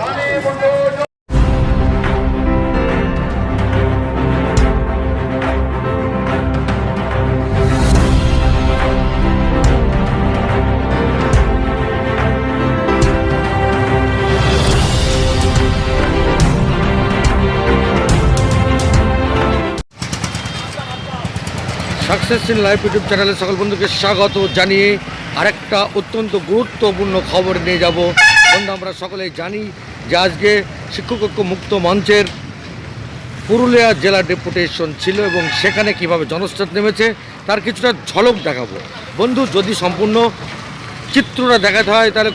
আমাদেরকে success in life YouTube চ্যানেলে সকল বন্ধুকে স্বাগত জানিয়ে আরেকটা অত্যন্ত গুরুত্বপূর্ণ খবর নিয়ে যাব। বন্ধু, আমরা সকলেই জানি যে আজকে শিক্ষক ঐক্য মুক্ত মঞ্চের পুরুলিয়া জেলা ডেপুটেশন ছিল এবং সেখানে কীভাবে জনস্রোত নেমেছে তার কিছুটা ঝলক দেখাবো। বন্ধু, যদি সম্পূর্ণ চিত্রটা দেখাতে হয় তাহলে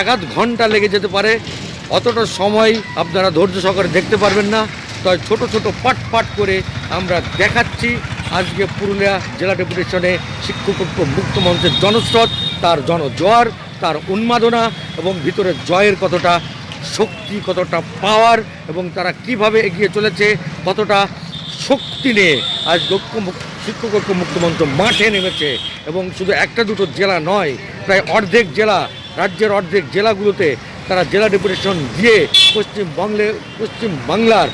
এক ঘণ্টা লেগে যেতে পারে। অতটা সময় আপনারা ধৈর্য সহকারে দেখতে পারবেন না। তাই ছোট ছোট পাট পাট করে আমরা দেখাচ্ছি আজকে পুরুলিয়া জেলা ডেপুটেশনে শিক্ষক ঐক্য মুক্ত মঞ্চের জনস্রোত তার জনজোয়ার, তার উন্মাদনা এবং ভিতরে জয়ের কতটা শক্তি, কতটা পাওয়ার এবং তারা কীভাবে এগিয়ে চলেছে, কতটা শক্তি নিয়ে আজ দক্ষ শিক্ষক ঐক্য মুক্ত মঞ্চ মাঠে নেমেছে এবং শুধু একটা দুটো জেলা নয়, প্রায় অর্ধেক জেলা, রাজ্যের অর্ধেক জেলাগুলোতে তারা জেলা ডেপুটেশন দিয়ে পশ্চিমবঙ্গে পশ্চিম বাংলার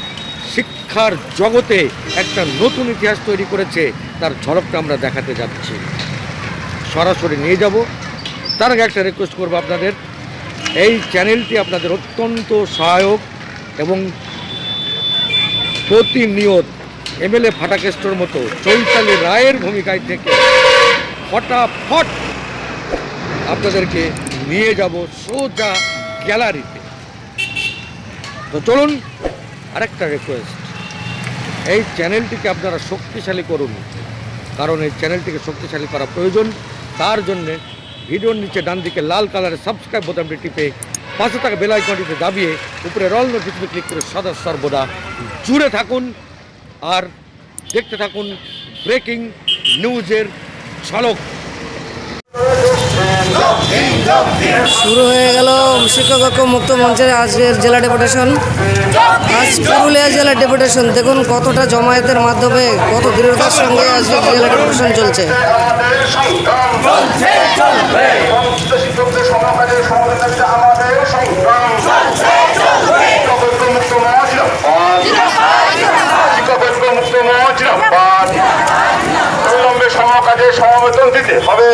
শিক্ষার জগতে একটা নতুন ইতিহাস তৈরি করেছে, তার ঝলকটা আমরা দেখাতে যাচ্ছি। সরাসরি নিয়ে যাব। তার আগে একটা রিকোয়েস্ট করব আপনাদের। এই চ্যানেলটি আপনাদের অত্যন্ত সহায়ক এবং প্রতিনিয়ত এমএলএ ফাটাকেষ্টর মতো চৈতালি রায়ের ভূমিকায় থেকে ফটাফট আপনাদেরকে নিয়ে যাব সোজা গ্যালারিতে। তো চলুন আরেকটা রিকোয়েস্ট এই চ্যানেলটিকে আপনারা শক্তিশালী করুন। কারণ এই চ্যানেলটিকে শক্তিশালী করা প্রয়োজন। তার জন্যে ভিডিওর নিচে ডান দিকে লাল কালারের সাবস্ক্রাইব বোতামটি টিপে পাশে থাকা বেল আইকনটিতে দাবিয়ে উপরে রল নোটিফিকেশন ক্লিক করে সদা সর্বদা জুড়ে থাকুন আর দেখতে থাকুন ব্রেকিং নিউজের ঝলক। শুরু হয়ে গেল শিক্ষক মুক্ত মঞ্চের আজকের জেলা ডেপুটেশন। আজ পুরুলিয়া জেলা ডেপুটেশন। দেখুন কতটা জমায়েতের মাধ্যমে কত দৃঢ়তার সঙ্গে আজকের জেলা ডেপুটেশন চলছে। সমস্ত শিক্ষকদের সমাজের সমাজের আমাদের সংগ্রাম শিক্ষকত্ব মুক্ত মঞ্চ শিক্ষকত্ব মুক্ত মঞ্চ অবিলম্বে সমকাজে সমবেতন দিতে হবে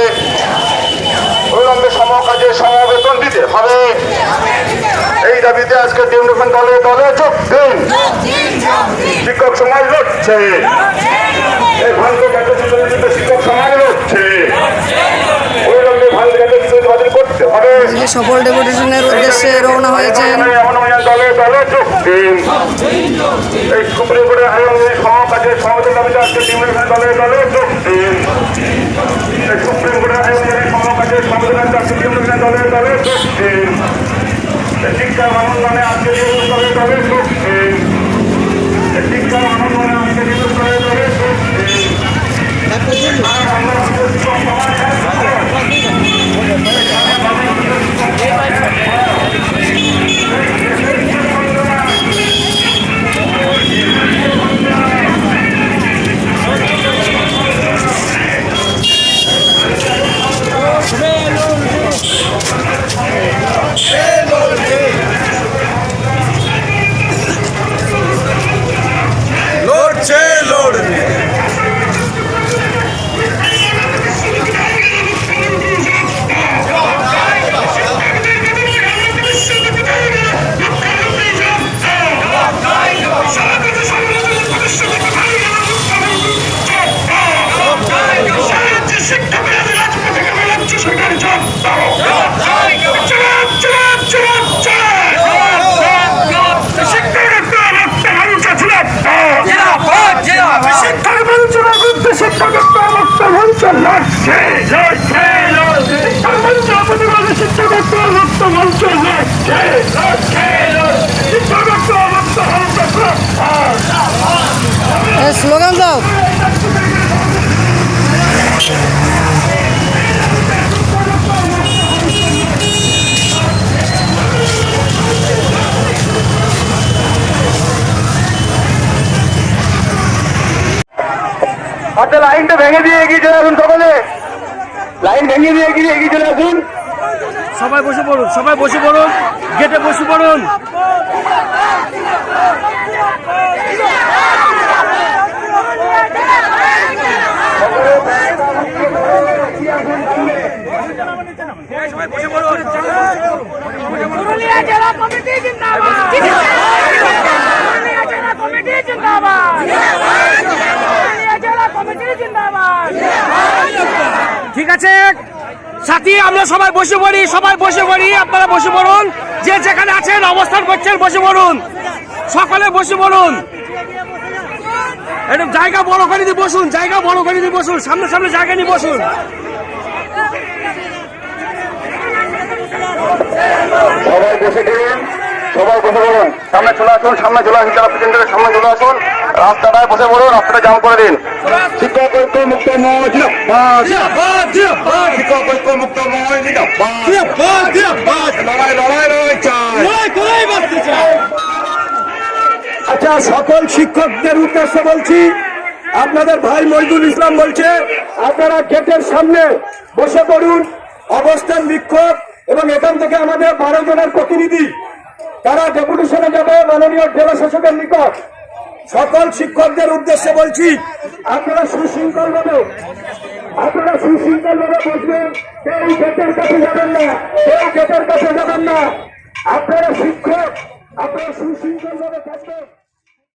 অবিলম্বে সমকাজে সমবেতন দিতে হবে। এই দাবিতে আজকে ডেমোক্রেশন দলে দলে যোগ দিন। শিক্ষক সমাজ লড়ছে। এই শিক্ষক সমাজ লড়ছে। বাতিল করতে হবে। সফল ডেপুটেশনের উদ্দেশ্যে রওনা হয়েছেন। এমন এমন দলে দলে যোগ দিন। এই সুপ্রিম কোর্টের আইন সমাজে সমাজের দাবিতে আজকে ডেমোক্রেশন দলে দলে যোগ দিন। এই সুপ্রিম কোর্টের আইন আজকে ডেমোক্রেশন দলে দলে যোগ দিন এই শিক্ষার মানবন্ধনে আজকে ডেমোক্রেশন দলে দলে যোগ দিন এই ভেঙে দিয়ে এগিয়ে চলে আসুন সকলে। লাইন ভেঙে দিয়ে এগিয়ে এগিয়ে চলে আসুন। সবাই বসে পড়ুন সবাই বসে পড়ুন গেটে বসে পড়ুন। জেলা কমিটি জিন্দাবাদ। সাথী, আমরা সবাই বসে পড়ি, সবাই বসে পড়ি, আপনারা বসে পড়ুন। যে যেখানে আছেন, অবস্থান করছেন, বসে পড়ুন। সকলে বসে পড়ুন। একটু জায়গা বড় করে দিয়ে বসুন, জায়গা বড় করে দিয়ে বসুন সামনে সামনে জায়গা নিয়ে বসুন। সবাই বসে সবাই বসে পড়ুন। সামনে চলে আসুন, সামনে চলে আসুন প্রেজেন্টারের সামনে চলে আসুন। রাস্তাটায় বসে পড়ুন রাস্তাটা জাম করে দিন। শিক্ষক ঐক্য মুক্ত শিক্ষক ঐক্য মুক্ত মহল লড়াই লড়াই লড়াই আচ্ছা সকল শিক্ষকদের উদ্দেশ্যে বলছি আপনাদের ভাই মহিদুল ইসলাম বলছে আপনারা গেটের সামনে বসে পড়ুন অবস্থান বিক্ষোভ এবং এখান থেকে আমাদের বারো জনের প্রতিনিধি তারা ডেপুটেশনে যাবে মাননীয় জেলা শাসকের নিকট। সকল শিক্ষকদের উদ্দেশ্যে বলছি, আপনারা সুশৃঙ্খল ভাবে, আপনারা সুশৃঙ্খল ভাবে বসবেন। কেউ গেটের কাছে যাবেন না কেউ গেটের কাছে যাবেন না। আপনারা শিক্ষক, আপনারা সুশৃঙ্খল ভাবে থাকবেন।